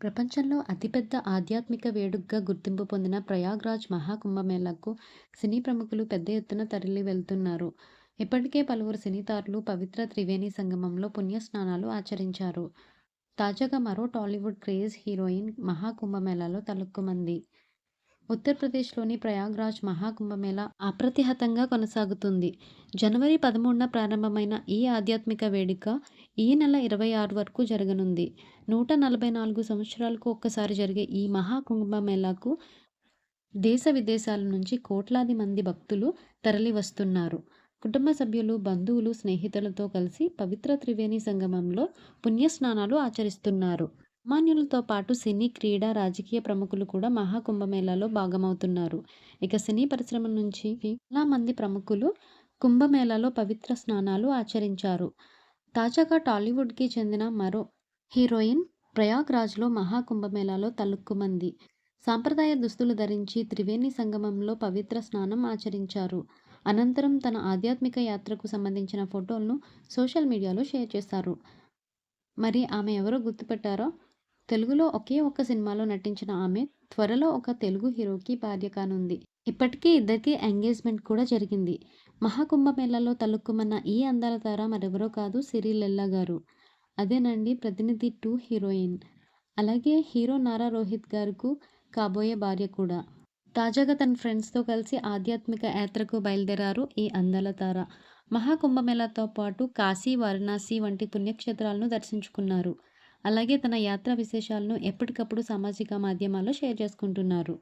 ప్రపంచంలో అతిపెద్ద ఆధ్యాత్మిక వేడుకగా గుర్తింపు పొందిన ప్రయాగ్రాజ్ మహాకుంభమేళాకు సినీ ప్రముఖులు పెద్ద ఎత్తున తరలి వెళ్తున్నారు. ఇప్పటికే పలువురు సినీతారులు పవిత్ర త్రివేణి సంగమంలో పుణ్యస్నానాలు ఆచరించారు. తాజాగా మరో టాలీవుడ్ క్రేజ్ హీరోయిన్ మహాకుంభమేళాలో తళుక్కుమంది. ఉత్తరప్రదేశ్లోని ప్రయాగ్రాజ్ మహాకుంభమేళా అప్రతిహతంగా కొనసాగుతుంది. జనవరి పదమూడున ప్రారంభమైన ఈ ఆధ్యాత్మిక వేడుక ఈ నెల ఇరవై ఆరు వరకు జరగనుంది. నూట నలభై నాలుగు సంవత్సరాలకు ఒక్కసారి జరిగే ఈ మహాకుంభమేళాకు దేశ విదేశాల నుంచి కోట్లాది మంది భక్తులు తరలి వస్తున్నారు కుటుంబ సభ్యులు, బంధువులు, స్నేహితులతో కలిసి పవిత్ర త్రివేణి సంగమంలో పుణ్యస్నానాలు ఆచరిస్తున్నారు. సామాన్యులతో పాటు సినీ, క్రీడా, రాజకీయ ప్రముఖులు కూడా మహాకుంభమేళాలో భాగమవుతున్నారు. ఇక సినీ పరిశ్రమ నుంచి చాలా మంది ప్రముఖులు కుంభమేళాలో పవిత్ర స్నానాలు ఆచరించారు. తాజాగా టాలీవుడ్కి చెందిన మరో హీరోయిన్ ప్రయాగ్రాజ్లో మహాకుంభమేళాలో తలుక్కుమంది సాంప్రదాయ దుస్తులు ధరించి త్రివేణి సంగమంలో పవిత్ర స్నానం ఆచరించారు. అనంతరం తన ఆధ్యాత్మిక యాత్రకు సంబంధించిన ఫోటోలను సోషల్ మీడియాలో షేర్ చేశారు. మరి ఆమె ఎవరో గుర్తుపెట్టారో తెలుగులో ఒకే ఒక్క సినిమాలో నటించిన ఆమె త్వరలో ఒక తెలుగు హీరోకి భార్య కానుంది. ఇప్పటికే ఇద్దరికి ఎంగేజ్మెంట్ కూడా జరిగింది. మహాకుంభమేళాలో తలుక్కుమన్న ఈ అందాల తార మరెవరో కాదు సిరిలెల్లా గారు. అదేనండి 'ప్రతినిధి టూ' హీరోయిన్. అలాగే హీరో నారా రోహిత్ గారుకు కాబోయే భార్య కూడా. తాజాగా తన ఫ్రెండ్స్తో కలిసి ఆధ్యాత్మిక యాత్రకు బయలుదేరారు ఈ అందాల తార. మహాకుంభమేళతో పాటు కాశీ, వారణాసి వంటి పుణ్యక్షేత్రాలను దర్శించుకున్నారు. అలాగే తన యాత్ర విశేషాలను ఎప్పటికప్పుడు సామాజిక మాధ్యమాల్లో షేర్ చేసుకుంటున్నారు.